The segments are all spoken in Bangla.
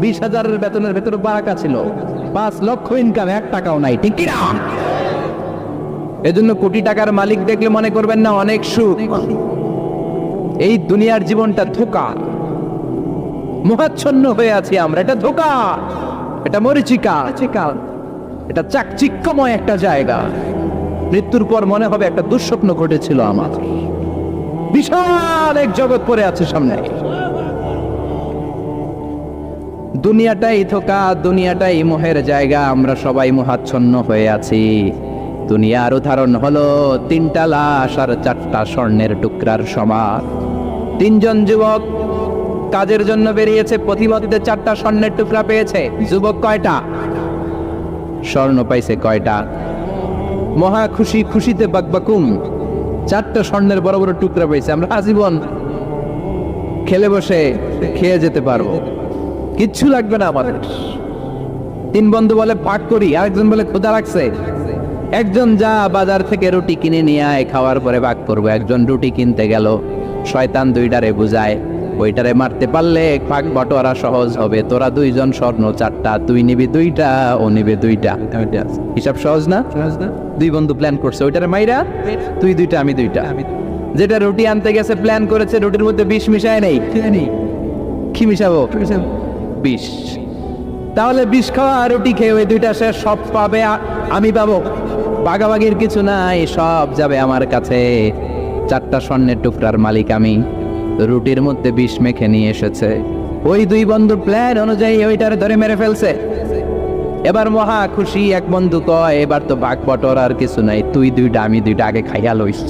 বিশ হাজারের বেতনের ভেতরে বারাকা ছিল। পাঁচ লক্ষ ইনকাম এক টাকাও নাই, ঠিক কি না এজন্য কোটি টাকার মালিক দেখলে মনে করবেন না অনেক সুখ। এই দুনিয়ার জীবনটা ধোকা। মোহাচ্ছন্ন হয়ে আছি আমরা, এটা ধোকা। এটা মরিচিকা। এটা চাকচিক্যময় একটা জায়গা। মৃত্যুর পর মনে হবে একটা দুঃস্বপ্ন ঘটেছিল আমার। বিশাল এক জগৎ পড়ে আছে সামনে। দুনিয়াটাই ধোকা, দুনিয়াটাই মোহের জায়গা, আমরা সবাই মোহাচ্ছন্ন হয়ে আছি। দুনিয়ার উদাহরণ হলো তিনটা লাশ আর চারটা স্বর্ণের টুকরার সমান। তিনজন যুবক কাজের জন্য বেরিয়েছে প্রতিমতিতে চারটা স্বর্ণের টুকরা পেয়েছে। যুবক কয়টা? স্বর্ণ পাইছে কয়টা? মহা খুশি, খুশিতে বাকবাকুম চারটা স্বর্ণের বড় বড় টুকরা পেয়েছে, আমরা আজীবন খেলে বসে খেয়ে যেতে পারব। কিচ্ছু লাগবে না আমাদের। তিন বন্ধু বলে পাক করি আরেকজন বলে ক্ষুধা লাগছে। একজন যা বাজার থেকে রুটি কিনে নিয়ে আয় খাওয়ার পরে ভাগ করব। একজন রুটি কিনতে গেল শয়তান দুইটারে বুঝায় ওইটারে মারতে পারলে পাক বটোয়ারা সহজ হবে। তোরা দুইজন স্বর্ণ চারটা তুই নিবি দুইটা ও নিবে দুইটা। হিসাব সহজ না? দুই বন্ধু প্ল্যান করছে ওইটারে মাইরা তুই দুইটা আমি দুইটা। যেটা রুটি আনতে গেছে প্ল্যান করেছে রুটির মধ্যে বিষ মিশায় নেই। কি মিশাবো? বিষ তাহলে বিষ খাওয়া আর রুটি খেয়ে ওই দুইটা সে সব পাবে আমি পাবো। বাগাবাগির কিছু নাই সব যাবে আমার কাছে। চারটা স্বর্ণের টুকরার মালিক আমি। রুটির মধ্যে বিষ মেখে নিয়ে এসেছে। ওই দুই বন্ধু প্ল্যান অনুযায়ী ওইটার ধরে মেরে ফেলছে। এবার মহা খুশি এক বন্ধু কয় এবার তো বাঘ বটর আর কিছু নাই তুই দুইটা আমি দুইটা আগে খাইয়া লইস।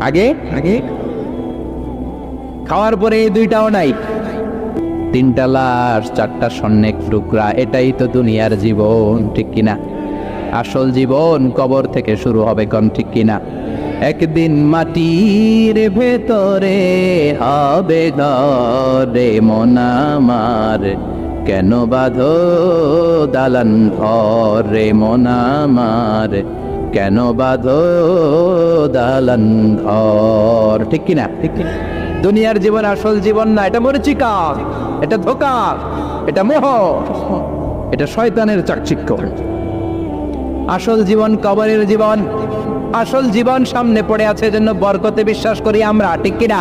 আগে? আগে? খাওয়ার পরে এই দুইটাও নাই। তিনটা লাশ চারটা স্বর্ণের টুকরা, এটাই তো দুনিয়ার জীবন, ঠিক কিনা? আসল জীবন কবর থেকে শুরু হবে কোন, ঠিক কিনা? একদিন মাটির ভেতরে হবে ঘরে মনামার কেন বাঁধো দালান ঘরে মনামার কেন বাঁধো দালান ঘর ঠিক কিনা ঠিক কিনা? দুনিয়ার জীবন আসল জীবন না, এটা মরিচিকা, এটা ধোকা, এটা মোহ, এটা শয়তানের চাকচিক্য। আসল জীবন কবরের জীবন, আসল জীবন সামনে পড়ে আছে জন্য বরকতে বিশ্বাস করি আমরা, ঠিক কিনা?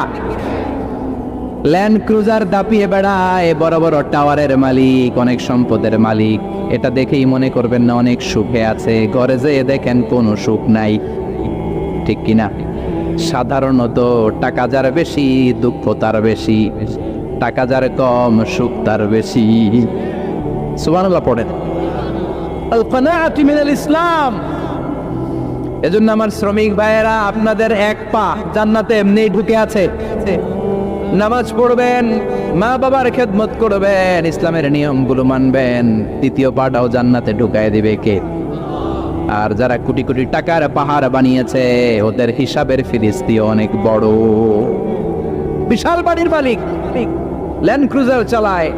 ল্যান্ড ক্রুজার দাপিয়ে বেড়ায়, বড় বড় টাওয়ারের মালিক, অনেক সম্পদের মালিক। এটা দেখেই মনে করবেন না অনেক সুখে আছে ঘরে যেয়ে দেখেন কোনো সুখ নাই, ঠিক কিনা? সাধারণত টাকা যার বেশি, দুঃখ তার বেশি। টাকা যার কম, সুখ তার বেশি। সুবহানাল্লাহ, পড়েন। ইসলাম। এজন্য আমার শ্রমিক ভাইয়েরা, আপনাদের এক পা জান্নাতে এমনি ঢুকে আছে। নামাজ পড়বেন, মা বাবার খেদমত করবেন, ইসলামের নিয়মগুলো মানবেন। তৃতীয় পাটাও জান্নাতে ঢুকায় দিবে কে? আর যারা কোটি কোটি টাকার পাহাড় বানিয়েছে, ওদের হিসাবের ফিরিস্তি অনেক বড়। বিশাল বাড়ির মালিক ল্যান্ড ক্রুজার চালায়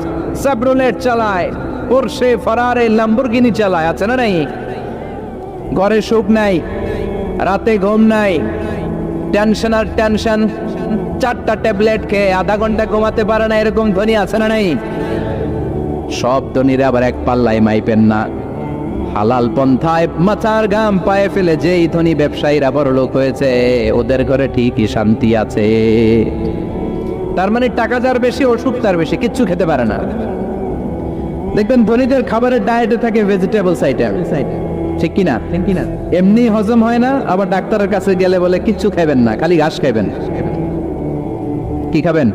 সাবরোলেট চালায় পোরশে ফরারে ল্যাম্বরগিনি চালায়, আছে না নাই? ঘরে সুখ নাই, রাতে ঘুম নাই টেনশন আর টেনশন চারটা ট্যাবলেট খেয়ে আধা ঘণ্টা ঘুমাতে পারে না, এরকম ধ্বনি আছে না নাই? সব ধনীরা আবার এক পাল্লায় মাইপেন না। হালাল পন্থায় মাথার গাম পায়ে ফেলে যেই ধনী ব্যবসায়ীরা বড় লোক হয়েছে, ওদের ঘরে ঠিকই শান্তি আছে। তার মানে টাকা যার বেশি ওষুধ তার বেশি, কিচ্ছু খেতে পারে না। দেখবেন ধনীদের খাবারের ডায়েটে থাকে ভেজিটেবলস আইটেম ঠিক কিনা? কিনা এমনি হজম হয় না, আবার ডাক্তারের কাছে গেলে বলে, কিচ্ছু খাবেন না, খালি ঘাস খাবেন কি খাবেন?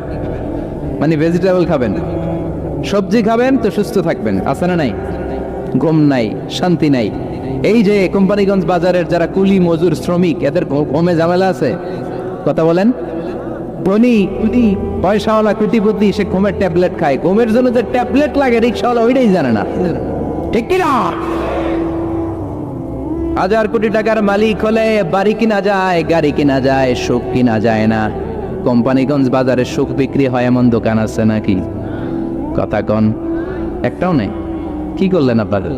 মানে ভেজিটেবল খাবেন। সবজি খাবেন, তো সুস্থ থাকবেন, আছে না নাই? ঘুম নাই, শান্তি নাই। এই যে কোম্পানিগঞ্জ বাজারের যারা কুলি মজুর শ্রমিক, এদের ঘুমে ঝামেলা আছে? কথা বলেন। ধনী পয়সাওয়ালা, কুটিপতি, সে ঘুমের ট্যাবলেট খায়। ঘুমের জন্য যে ট্যাবলেট লাগে, রিক্সাওয়ালা ওইটাই জানে না। ঠিক কি না হাজার কোটি টাকার মালিক হলে বাড়ি কিনা যায়, গাড়ি কিনা যায়, সুখ কিনা যায় না। কোম্পানিগঞ্জ বাজারে সুখ বিক্রি হয়, এমন দোকান আছে নাকি? কথা কন, একটাও নেই। কি করলেন আপনাদের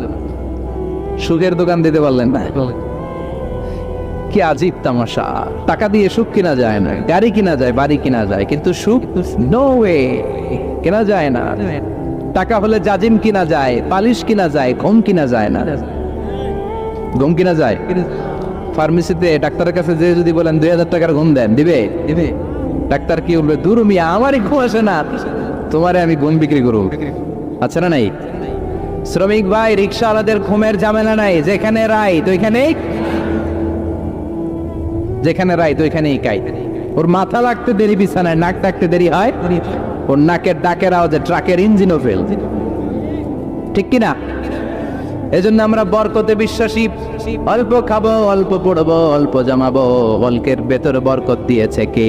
সুখের দোকান দিতে পারলেন না? কি আজীব তামাশা। টাকা দিয়ে সুখ কিনা যায় না গাড়ি কিনা যায় বাড়ি কিনা যায় কিন্তু সুখ নো ওয়ে কেনা যায় না। টাকা হলে জাজিম কিনা যায় পালিশ কিনা যায় ঘুম কিনা যায় না। ঘুম কিনা যায়? ফার্মেসিতে ডাক্তারের কাছে যে যদি বলেন দুই হাজার টাকার ঘুম দেন দিবে? দিবে। ডাক্তার কি বলবে দূর মিয়া আমারই ঘুম আসে না। তোমারে আমি ঘুম বিক্রি করব আচ্ছা না নাই? শ্রমিক ভাই রিক্সাওয়ালাদের ঘুমের ঝামেলা নাই, যেখানে রাই তো যেখানে রাই তো এখানেই কাই। ওর মাথা লাগতে দেরি, বিছানায় নাক ডাকতে দেরি হয়। ওর নাকের ডাকের আওয়াজে ট্রাকের ইঞ্জিনও ফেল ঠিক কি না এজন্য আমরা বরকতে বিশ্বাসী। অল্প খাব, অল্প পড়ব, অল্প জমাবো। অল্পের ভেতর বরকত দিয়েছে কে?